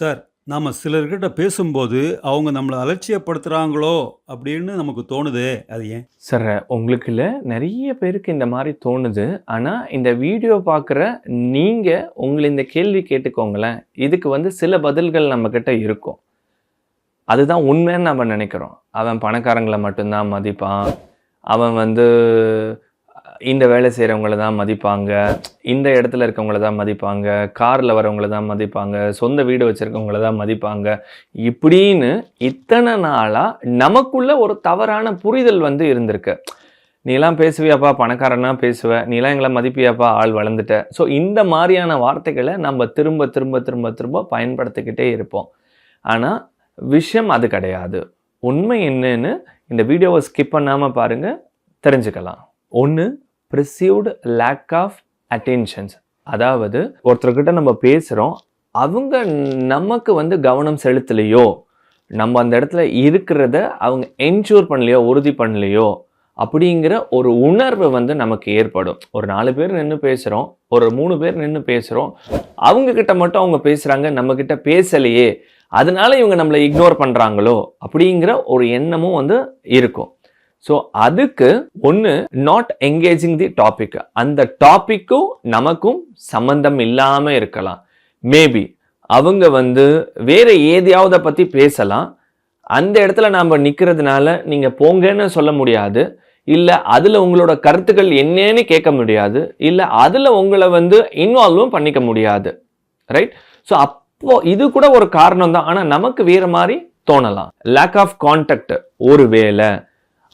Sir நாம் சிலர்கிட்ட பேசும்போது அவங்க நம்மளை அலட்சியப்படுத்துகிறாங்களோ அப்படின்னு நமக்கு தோணுது அது ஏன்? சார் உங்களுக்கு இல்லை நிறைய பேருக்கு இந்த மாதிரி தோணுது. ஆனால் இந்த வீடியோ பார்க்குற நீங்கள் உங்களை இந்த கேள்வி கேட்டுக்கோங்களேன். இதுக்கு வந்து சில பதில்கள் நம்மக்கிட்ட இருக்கும். அதுதான் உண்மைன்னு நம்ம நினைக்கிறோம். அவன் பணக்காரங்களை மட்டும்தான் மதிப்பான். அவன் வந்து இந்த வேலை செய்கிறவங்கள தான் மதிப்பாங்க. இந்த இடத்துல இருக்கவங்கள தான் மதிப்பாங்க. காரில் வரவங்கள தான் மதிப்பாங்க. சொந்த வீடு வச்சுருக்கவங்கள தான் மதிப்பாங்க. இப்படின்னு இத்தனை நாளாக நமக்குள்ள ஒரு தவறான புரிதல் வந்து இருந்திருக்கு. நீலாம் பேசுவியாப்பா பணக்காரனா பேசுவ. நீலாம் எங்களை மதிப்பியாப்பா ஆள் வளர்ந்துட்ட. ஸோ இந்த மாதிரியான வார்த்தைகளை நம்ம திரும்ப திரும்ப திரும்ப திரும்ப பயன்படுத்திக்கிட்டே இருப்போம். ஆனால் விஷயம் அது கிடையாது. உண்மை என்னன்னு இந்த வீடியோவை ஸ்கிப் பண்ணாமல் பாருங்கள் தெரிஞ்சுக்கலாம். ஒன்று ப்ரிசீவ்டு லேக் ஆஃப் அட்டென்ஷன்ஸ் அதாவது ஒருத்தர்கிட்ட நம்ம பேசுகிறோம் அவங்க நமக்கு வந்து கவனம் செலுத்தலையோ நம்ம அந்த இடத்துல இருக்கிறத அவங்க என்ஷூர் பண்ணலையோ உறுதி பண்ணலையோ அப்படிங்கிற ஒரு உணர்வு வந்து நமக்கு ஏற்படும். ஒரு நாலு பேர் நின்று பேசுகிறோம் ஒரு மூணு பேர் நின்று பேசுகிறோம் அவங்கக்கிட்ட மட்டும் அவங்க பேசுகிறாங்க நம்மக்கிட்ட பேசலையே அதனால இவங்க நம்மளை இக்னோர் பண்ணுறாங்களோ அப்படிங்கிற ஒரு எண்ணமும் வந்து இருக்கும். ஸோ அதுக்கு ஒன்று நாட் என்கேஜிங் தி டாபிக் அந்த டாப்பிக்கும் நமக்கும் சம்மந்தம் இல்லாமல் இருக்கலாம். மேபி அவங்க வந்து வேறு ஏதையாவதை பற்றி பேசலாம். அந்த இடத்துல நாம் நிற்கிறதுனால நீங்கள் போங்கன்னு சொல்ல முடியாது. இல்லை அதில் உங்களோட கருத்துக்கள் என்னன்னு கேட்க முடியாது. இல்லை அதில் உங்களை வந்து இன்வால்வும் பண்ணிக்க முடியாது. ரைட் ஸோ அப்போது இது கூட ஒரு காரணம் தான் ஆனால் நமக்கு வேற மாதிரி தோணலாம். லேக் ஆஃப் கான்டாக்ட் ஒரு வேலை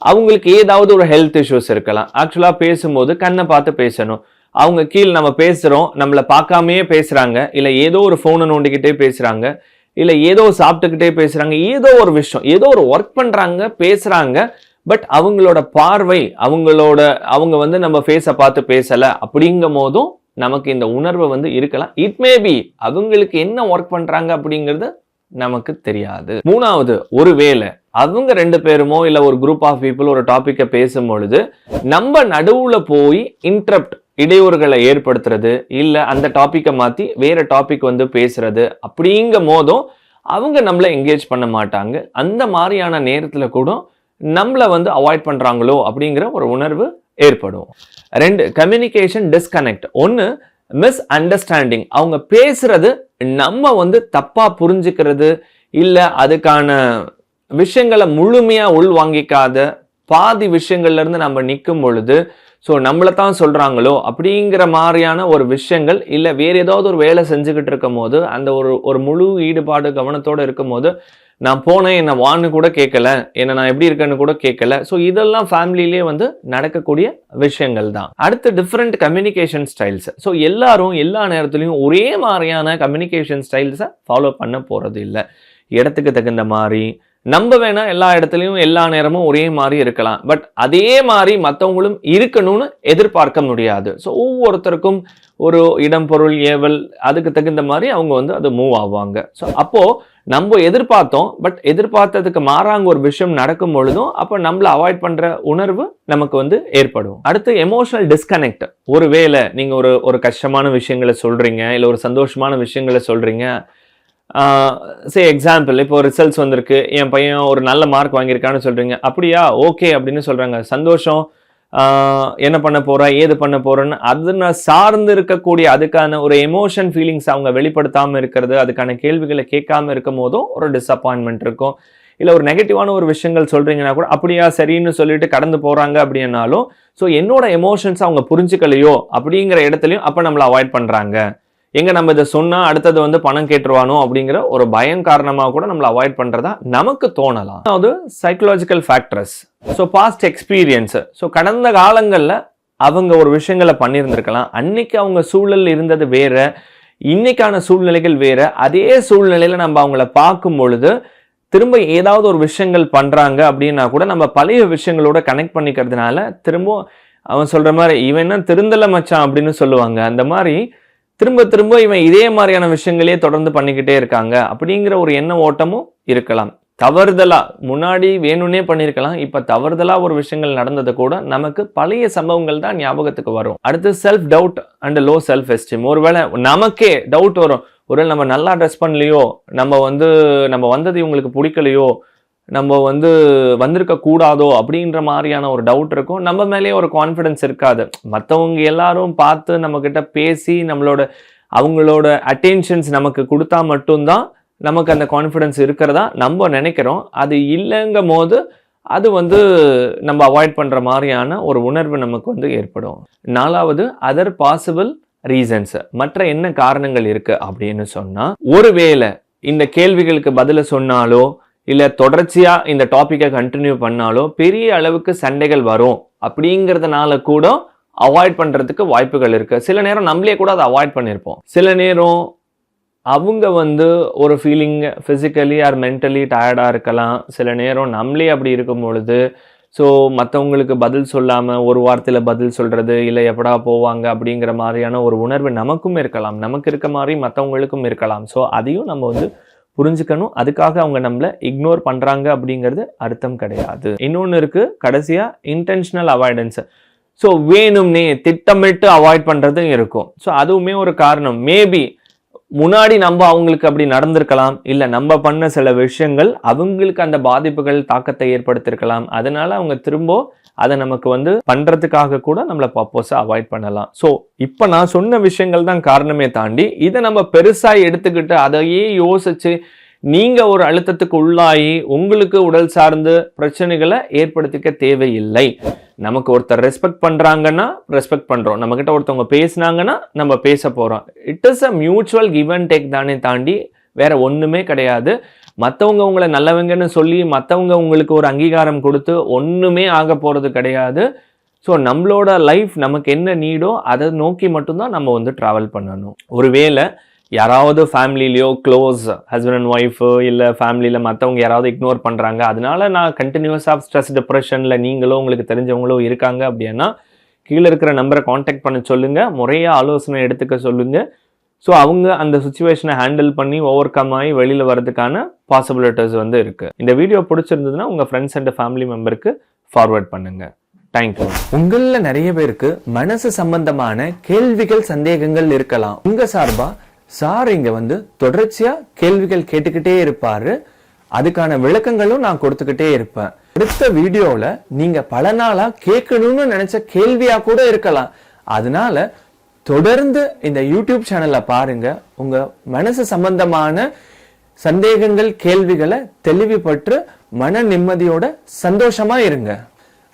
அவங்களுக்கு ஏதாவது ஒரு ஹெல்த் இஷ்யூஸ் இருக்கலாம். ஆக்சுவலாக பேசும்போது கண்ணை பார்த்து பேசணும். அவங்க கீழ் நம்ம பேசுகிறோம் நம்மளை பார்க்காமையே பேசுகிறாங்க இல்லை ஏதோ ஒரு ஃபோனை நோண்டிக்கிட்டே பேசுகிறாங்க இல்லை ஏதோ சாப்பிட்டுக்கிட்டே பேசுகிறாங்க ஏதோ ஒரு விஷயம் ஏதோ ஒரு ஒர்க் பண்ணுறாங்க பேசுகிறாங்க பட் அவங்களோட பார்வை அவங்களோட அவங்க வந்து நம்ம ஃபேஸை பார்த்து பேசலை அப்படிங்கும் போதும் நமக்கு இந்த உணர்வு வந்து இருக்கலாம். இட் மே பி அவங்களுக்கு என்ன ஒர்க் பண்ணுறாங்க அப்படிங்கிறது நமக்கு தெரியாது. மூணாவது ஒருவேளை அவங்க ரெண்டு பேருமோ இல்லை ஒரு குரூப் ஆஃப் பீப்புள் ஒரு டாப்பிக்கை பேசும் பொழுது நம்ம நடுவில் போய் இன்ட்ரப்ட் இடையூறுகளை ஏற்படுத்துறது இல்லை அந்த டாப்பிக்கை மாற்றி வேற டாபிக் வந்து பேசுறது அப்படிங்கும் போதும் அவங்க நம்மளை என்கேஜ் பண்ண மாட்டாங்க. அந்த மாதிரியான நேரத்தில் கூட நம்மளை வந்து அவாய்ட் பண்ணுறாங்களோ அப்படிங்கிற ஒரு உணர்வு ஏற்படும். ரெண்டு கம்யூனிகேஷன் டிஸ்கனெக்ட் ஒன்று மிஸ் அண்டர்ஸ்டாண்டிங் அவங்க பேசுறது நம்ம வந்து தப்பாக புரிஞ்சுக்கிறது இல்லை அதுக்கான விஷயங்களை முழுமையாக உள்வாங்கிக்காத பாதி விஷயங்கள்லேருந்து நம்ம நிற்கும் பொழுது ஸோ நம்மளை தான் சொல்கிறாங்களோ அப்படிங்கிற மாதிரியான ஒரு விஷயங்கள் இல்லை வேறு ஏதாவது ஒரு வேலை செஞ்சுக்கிட்டு இருக்கும் போது அந்த ஒரு ஒரு முழு ஈடுபாடு கவனத்தோடு இருக்கும் போது நான் போனேன் என்னை வான்னு கூட கேட்கல என்னை நான் எப்படி இருக்கேன்னு கூட கேட்கல. ஸோ இதெல்லாம் ஃபேமிலியிலே வந்து நடக்கக்கூடிய விஷயங்கள் தான். அடுத்து டிஃப்ரெண்ட் கம்யூனிகேஷன் ஸ்டைல்ஸ் ஸோ எல்லாரும் எல்லா நேரத்துலையும் ஒரே மாதிரியான கம்யூனிகேஷன் ஸ்டைல்ஸை ஃபாலோ பண்ண போகிறது இல்லை. இடத்துக்கு தகுந்த மாதிரி நம்ம வேணா எல்லா இடத்துலையும் எல்லா நேரமும் ஒரே மாதிரி இருக்கலாம். பட் அதே மாதிரி மற்றவங்களும் இருக்கணும்னு எதிர்பார்க்க முடியாது. ஸோ ஒவ்வொருத்தருக்கும் ஒரு இடம் பொருள் ஏவல் அதுக்கு தகுந்த மாதிரி அவங்க வந்து அது மூவ் ஆவாங்க. ஸோ அப்போது நம்ம எதிர்பார்த்தோம் பட் எதிர்பார்த்ததுக்கு மாறாங்க ஒரு விஷயம் நடக்கும் பொழுதும் அப்போ நம்மளை அவாய்ட் பண்ணுற உணர்வு நமக்கு வந்து ஏற்படும். அடுத்து எமோஷனல் டிஸ்கனெக்ட் ஒருவேளை நீங்கள் ஒரு ஒரு கஷ்டமான விஷயங்களை சொல்கிறீங்க இல்லை ஒரு சந்தோஷமான விஷயங்களை சொல்கிறீங்க சே எக்ஸாம்பிள் இப்போ ரிசல்ட்ஸ் வந்திருக்கு என் பையன் ஒரு நல்ல மார்க் வாங்கியிருக்கான்னு சொல்கிறீங்க அப்படியா? ஓகே அப்படின்னு சொல்கிறாங்க சந்தோஷம். என்ன பண்ண போறா? ஏது பண்ண போகிறேன்னு அது நான் சார்ந்து இருக்கக்கூடிய அதுக்கான ஒரு எமோஷன் ஃபீலிங்ஸ் அவங்க வெளிப்படுத்தாம இருக்கிறது அதுக்கான கேள்விகளை கேட்காம இருக்கும் போதும் ஒரு டிசப்பாயின்மெண்ட் இருக்கும். இல்லை ஒரு நெகட்டிவான ஒரு விஷயங்கள் சொல்கிறீங்கன்னா கூட அப்படியா சரின்னு சொல்லிட்டு கடந்து போகிறாங்க அப்படின்னாலும் ஸோ என்னோட எமோஷன்ஸ் அவங்க புரிஞ்சுக்கலையோ அப்படிங்கிற இடத்துலையும் அப்போ நம்மளை அவாய்ட் பண்ணுறாங்க எங்க நம்ம இதை சொன்னா அடுத்தது வந்து பணம் கேட்டுருவானோ அப்படிங்கிற ஒரு பயம் காரணமாக கூட நம்மளை அவாய்ட் பண்றதா நமக்கு தோணலாம். அதாவது psychological factors so past experience so கடந்த காலங்களில் அவங்க ஒரு விஷயங்களை பண்ணியிருந்திருக்கலாம் அன்னைக்கு அவங்க சூழல் இருந்தது வேற. இன்னைக்கான சூழ்நிலைகள் வேற. அதே சூழ்நிலையில நம்ம அவங்கள பார்க்கும் பொழுது திரும்ப ஏதாவது ஒரு விஷயங்கள் பண்ணுறாங்க அப்படின்னா கூட நம்ம பழைய விஷயங்களோட கனெக்ட் பண்ணிக்கிறதுனால திரும்ப அவன் சொல்கிற மாதிரி இவன் என்ன திருந்தலை மச்சான் அப்படின்னு சொல்லுவாங்க. அந்த மாதிரி திரும்ப திரும்ப இவன் இதே மாதிரியான விஷயங்களே தொடர்ந்து பண்ணிக்கிட்டே இருக்காங்க. அப்படிங்கிற ஒரு எண்ண ஓட்டமும் இருக்கலாம். தவறுதலா முன்னாடி வேணும்னே பண்ணியிருக்கலாம் இப்போ தவறுதலா ஒரு விஷயங்கள் நடந்தது கூட நமக்கு பழைய சம்பவங்கள் தான் ஞாபகத்துக்கு வரும். அடுத்து self doubt and low self esteem ஒருவேளை நமக்கே டவுட் வரும். ஒருவேளை நம்ம நல்லா ட்ரெஸ் பண்ணலையோ நம்ம வந்து நம்ம வந்தது இவங்களுக்கு பிடிக்கலையோ நம்ம வந்து வந்திருக்க கூடாதோ அப்படின்ற மாதிரியான ஒரு டவுட் இருக்கும். நம்ம மேலேயே ஒரு கான்ஃபிடன்ஸ் இருக்காது. மற்றவங்க எல்லாரும் பார்த்து நம்மக்கிட்ட பேசி நம்மளோட அவங்களோட அட்டென்ஷன்ஸ் நமக்கு கொடுத்தா மட்டும்தான் நமக்கு அந்த கான்ஃபிடன்ஸ் இருக்கிறதா நம்ம நினைக்கிறோம். அது இல்லைங்கும் போது அது வந்து நம்ம அவாய்ட் பண்ணுற மாதிரியான ஒரு உணர்வு நமக்கு வந்து ஏற்படும். நாலாவது அதர் பாசிபிள் ரீசன்ஸ் மற்ற என்ன காரணங்கள் இருக்குது அப்படின்னு சொன்னால் ஒருவேளை இந்த கேள்விகளுக்கு பதில சொன்னாலோ இல்லை தொடர்ச்சியாக இந்த டாப்பிக்கை கண்டினியூ பண்ணாலும் பெரிய அளவுக்கு சண்டைகள் வரும் அப்படிங்கிறதுனால கூட அவாய்ட் பண்ணுறதுக்கு வாய்ப்புகள் இருக்குது சில நேரம் நம்மளே கூட அதை அவாய்ட் பண்ணியிருப்போம் சில நேரம் அவங்க வந்து ஒரு ஃபீலிங் ஃபிசிக்கலி ஆர் மென்டலி டயர்டாக இருக்கலாம். சில நேரம் நம்மளே அப்படி இருக்கும் பொழுது ஸோ மற்றவங்களுக்கு பதில் சொல்லாமல் ஒரு வாரத்தில் பதில் சொல்கிறது இல்லை எப்படா போவாங்க அப்படிங்கிற மாதிரியான ஒரு உணர்வு நமக்கும் இருக்கலாம். நமக்கு இருக்க மாதிரி மற்றவங்களுக்கும் இருக்கலாம். ஸோ அதையும் நம்ம வந்து புரிஞ்சுக்கணும். அதுக்காக அவங்க நம்மளை இக்னோர் பண்ணுறாங்க அப்படிங்கிறது அர்த்தம் கிடையாது. இன்னொன்று இருக்குது கடைசியாக இன்டென்ஷனல் அவாய்டன்ஸ் ஸோ வேணும்னே திட்டமிட்டு அவாய்ட் பண்ணுறதும் இருக்கும். ஸோ அதுவுமே ஒரு காரணம். மேபி முன்னாடி நம்ம அவங்களுக்கு அப்படி நடந்திருக்கலாம். இல்லை நம்ம பண்ண சில விஷயங்கள் அவங்களுக்கு அந்த பாதிப்புகள் தாக்கத்தை ஏற்படுத்தியிருக்கலாம் அதனால அவங்க திரும்ப அதை நமக்கு வந்து பண்றதுக்காக கூட நம்மளை பர்பஸை அவாய்ட் பண்ணலாம். ஸோ இப்போ நான் சொன்ன விஷயங்கள் தான் காரணமே தாண்டி இதை நம்ம பெருசாக எடுத்துக்கிட்டு அதையே யோசிச்சு நீங்கள் ஒரு அழுத்தத்துக்கு உள்ளாகி உங்களுக்கு உடல் சார்ந்து பிரச்சனைகளை ஏற்படுத்திக்க தேவையில்லை. நமக்கு ஒருத்தர் ரெஸ்பெக்ட் பண்ணுறாங்கன்னா ரெஸ்பெக்ட் பண்ணுறோம் நம்மக்கிட்ட ஒருத்தவங்க பேசுனாங்கன்னா நம்ம பேச போகிறோம் it is a mutual give and take தானே தாண்டி வேற ஒன்றுமே கிடையாது. மற்றவங்க உங்களை நல்லவங்கன்னு சொல்லி மற்றவங்க உங்களுக்கு ஒரு அங்கீகாரம் கொடுத்து ஒன்றுமே ஆக போகிறது கிடையாது. ஸோ நம்மளோட லைஃப் நமக்கு என்ன நீடோ அதை நோக்கி மட்டும்தான் நம்ம வந்து ட்ராவல் பண்ணணும். ஒருவேளை யாராவது ஃபேமிலிலேயோ க்ளோஸ் ஹஸ்பண்ட் அண்ட் ஒய்ஃபு இல்லை ஃபேமிலியில் மற்றவங்க யாராவது இக்னோர் பண்ணுறாங்க அதனால நான் கண்டினியூஸாக ஸ்ட்ரெஸ் டிப்ரெஷனில் நீங்களோ உங்களுக்கு தெரிஞ்சவங்களோ இருக்காங்க அப்படின்னா கீழே இருக்கிற நம்பரை காண்டாக்ட் பண்ண சொல்லுங்கள் முறையாக ஆலோசனை எடுத்துக்க சொல்லுங்கள் ஸோ அவங்க அந்த சுச்சுவேஷனை ஹேண்டில் பண்ணி ஓவர் கம் ஆகி வெளியில் வரதுக்கான பாசிபிலிட்டிஸ் வந்து இருக்குது இந்த வீடியோ பிடிச்சிருந்ததுன்னா உங்கள் ஃப்ரெண்ட்ஸ் அண்ட் ஃபேமிலி மெம்பருக்கு ஃபார்வர்ட் பண்ணுங்கள் தேங்க்யூ உங்களில் நிறைய பேருக்கு மனசு சம்பந்தமான கேள்விகள் சந்தேகங்கள் இருக்கலாம். உங்க சார்பா சார் இங்க வந்து தொடர்ச்சியா கேள்விகள் கேட்டுக்கிட்டே இருப்பாரு. அதுக்கான விளக்கங்களும் நான் கொடுத்துக்கிட்டே இருப்பேன். அடுத்த வீடியோல நீங்க பல நாளா கேட்கணும்னு நினைச்ச கேள்வியா கூட இருக்கலாம். அதனால தொடர்ந்து இந்த யூடியூப் சேனலை பாருங்க. உங்க மனசு சம்பந்தமான சந்தேகங்கள் கேள்விகளை தெளிவுபற்று மன நிம்மதியோட சந்தோஷமா இருங்க.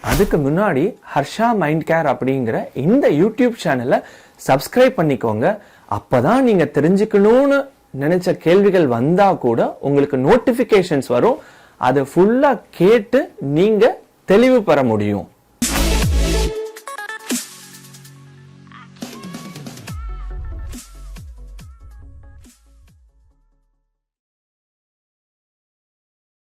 அதுக்கு முன்னாடி ஹர்ஷா மைண்ட் கேர் அப்படிங்கிற இந்த யூடியூப் சேனலை சப்ஸ்கிரைப் பண்ணிக்கோங்க. அப்பதான் நீங்க தெரிஞ்சுக்கணும்னு நினைச்ச கேள்விகள் வந்தா கூட உங்களுக்கு நோட்டிபிகேஷன்ஸ் வரும். அதை ஃபுல்லா கேட்டு நீங்க தெளிவு பெற முடியும்.